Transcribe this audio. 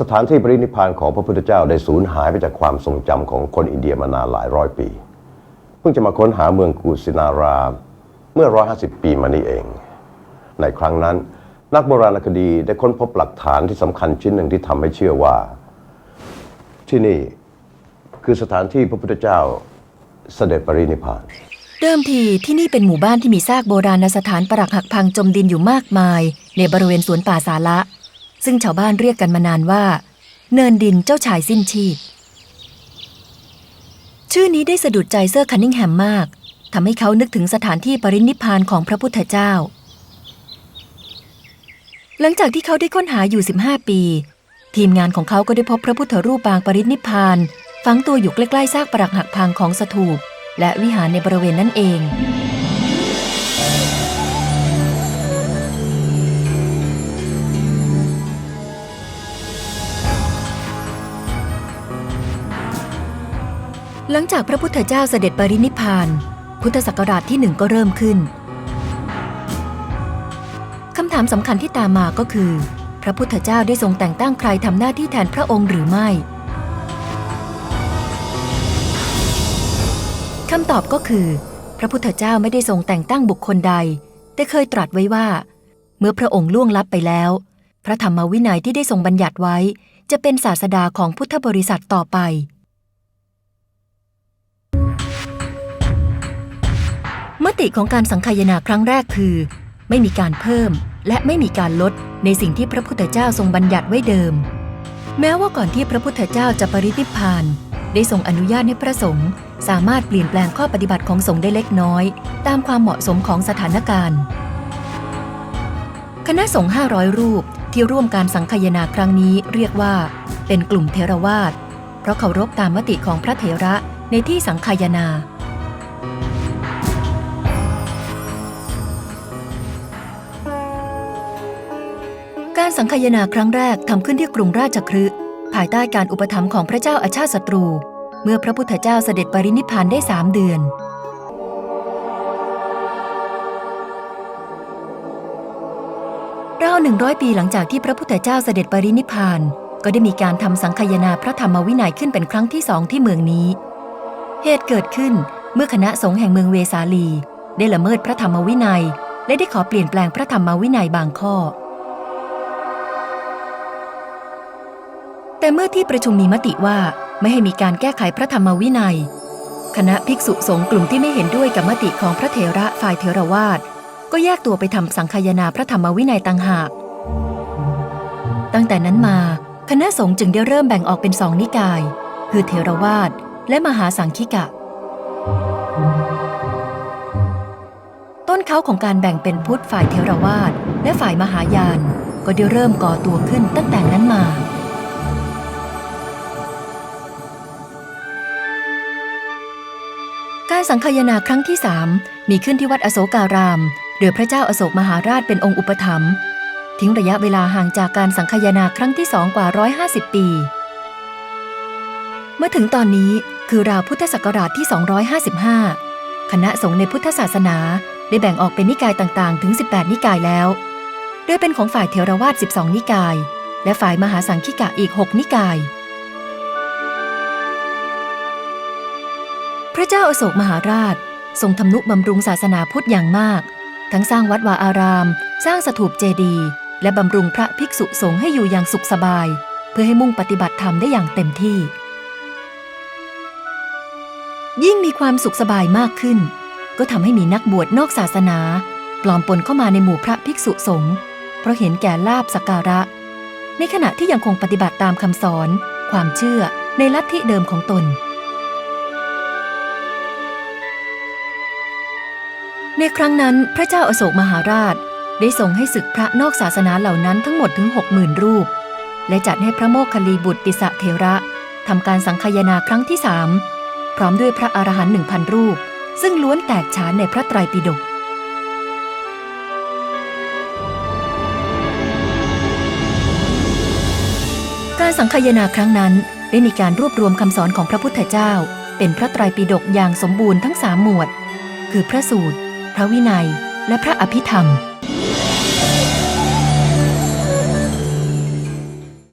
สถานที่ปรินิพพานของพระพุทธเจ้าได้สูญหายไปจากความทรงจำของคนอินเดียมานานหลายร้อยปี เพิ่งจะมาค้นหาเมืองกุสินารามเมื่อ 150 ปีมานี้เอง ในครั้งนั้น นักโบราณคดีได้ค้นพบหลักฐานที่สำคัญชิ้นหนึ่งที่ทำให้เชื่อว่า ที่นี่คือสถานที่พระพุทธเจ้าเสด็จปรินิพพาน เดิมทีที่นี่เป็นหมู่บ้านที่มีซากโบราณสถานปรักหักพังจมดินอยู่มากมาย ในบริเวณสวนป่าสาละ ซึ่งชาวบ้านเรียกกันมานานว่า เนินดินเจ้าชายสิ้นชีพ ชื่อนี้ได้สะดุดใจเซอร์คันนิงแฮมมากทำให้เขานึกถึงสถานที่ปรินิพานของพระพุทธเจ้า หลังจากที่เขาได้ค้นหาอยู่ 15 ปี ทีมงานของเขาก็ได้พบพระพุทธรูปปางปรินิพานฝังตัวอยู่ใกล้ๆซากปรักหักพังของสถูปและวิหารในบริเวณนั่นเอง หลังจากพระพุทธเจ้าเสด็จปรินิพพานพุทธศักราชที่หนึ่งก็เริ่มขึ้นคำถามสำคัญที่ตามมาก็คือ พระพุทธเจ้าได้ทรงแต่งตั้งใครทำหน้าที่แทนพระองค์หรือไม่คำตอบก็คือ พระพุทธเจ้าไม่ได้ทรงแต่งตั้งบุคคลใด แต่เคยตรัสไว้ว่า เมื่อพระองค์ล่วงลับไปแล้ว พระธรรมวินัยที่ได้ทรงบัญญัติไว้ จะเป็นศาสดาของพุทธบริษัทต่อไป มติของการสังคายนาครั้งแรกคือ ไม่มีการเพิ่มและไม่มีการลดในสิ่งที่พระพุทธเจ้าทรงบัญญัติไว้เดิม แม้ว่าก่อนที่พระพุทธเจ้าจะปรินิพพาน ได้ทรงอนุญาตให้พระสงฆ์สามารถเปลี่ยนแปลงข้อปฏิบัติของสงฆ์ได้เล็กน้อย ตามความเหมาะสมของสถานการณ์ คณะสงฆ์500 รูปที่ร่วมการสังคายนาครั้งนี้เรียกว่า เป็นกลุ่มเทรวาสเพราะเคารพตามมติของพระเถระในที่สังคายนา การสังคายนาครั้งแรกทำขึ้นที่กรุงราชคฤห์ภายใต้การอุปถัมภ์ของพระเจ้าอาชาติศัตรู เมื่อพระพุทธเจ้าเสด็จปรินิพพานได้สามเดือน ราวหนึ่งร้อยปีหลังจากที่พระพุทธเจ้าเสด็จปรินิพพาน ก็ได้มีการทำสังคายนาพระธรรมวินัยขึ้นเป็นครั้งที่สองที่เมืองนี้ เหตุเกิดขึ้นเมื่อคณะสงฆ์แห่งเมืองเวสาลี ได้ละเมิดพระธรรมวินัย และได้ขอเปลี่ยนแปลงพระธรรมวินัยบางข้อ แต่เมื่อที่ประชุมมีมติว่าไม่ให้มีการแก้ไขพระธรรมวินัย คณะภิกษุสงฆ์กลุ่มที่ไม่เห็นด้วยกับมติของพระเถระฝ่ายเถรวาทก็แยกตัวไปทำสังคายนาพระธรรมวินัยต่างหาก ตั้งแต่นั้นมาคณะสงฆ์จึงได้เริ่มแบ่งออกเป็นสองนิกาย คือเถรวาทและมหาสังคิกะ ต้นเขาของการแบ่งเป็นพุทธฝ่ายเทรวาสและฝ่ายมหายาน ก็ได้เริ่มก่อตัวขึ้นตั้งแต่นั้นมา สังคายนาครั้งที่สามมีขึ้นที่วัดอโศการาม โดยพระเจ้าอโศกมหาราชเป็นองค์อุปถัมภ์ทิ้งระยะเวลาห่างจากการสังคายนาครั้งที่สองกว่า 150 ปี เมื่อถึงตอนนี้คือราวพุทธศักราชที่ 255 คณะสงฆ์ในพุทธศาสนาได้แบ่งออกเป็นนิกายต่างๆ ถึง 18 นิกายแล้ว โดยเป็นของฝ่ายเทรวาส 12 นิกาย และฝ่ายมหาสังคิกะอีก 6 นิกาย พระเจ้าอโศกมหาราช ทรงทำนุบำรุงศาสนาพุทธอย่างมาก ทั้งสร้างวัดวาอาราม สร้างสถูปเจดีย์และบำรุงพระภิกษุสงฆ์ให้อยู่อย่างสุขสบาย เพื่อให้มุ่งปฏิบัติธรรมได้อย่างเต็มที่ ยิ่งมีความสุขสบายมากขึ้น ก็ทำให้มีนักบวชนอกศาสนา ปลอมปนเข้ามาในหมู่พระภิกษุสงฆ์เพราะเห็นแก่ลาบสักการะ ในขณะที่ยังคงปฏิบัติตามคำสอน ความเชื่อในลัทธิเดิมของตน ในครั้งนั้นพระเจ้าอโศกมหาราช ได้ทรงให้ศึกพระนอกศาสนาเหล่านั้นทั้งหมดถึงหกหมื่นรูป และจัดให้พระโมคคัลลีบุตรปิสะเทระทำการสังคายนาครั้งที่สามพร้อมด้วยพระอรหันต์หนึ่งพันรูป ซึ่งล้วนแตกฉานในพระไตรปิฎกการสังคายนาครั้งนั้นได้มีการรวบรวมคำสอนของพระพุทธเจ้า เป็นพระไตรปิฎกอย่างสมบูรณ์ทั้งสามหมวด คือพระสูตร ระวินัย และพระอภิธรรม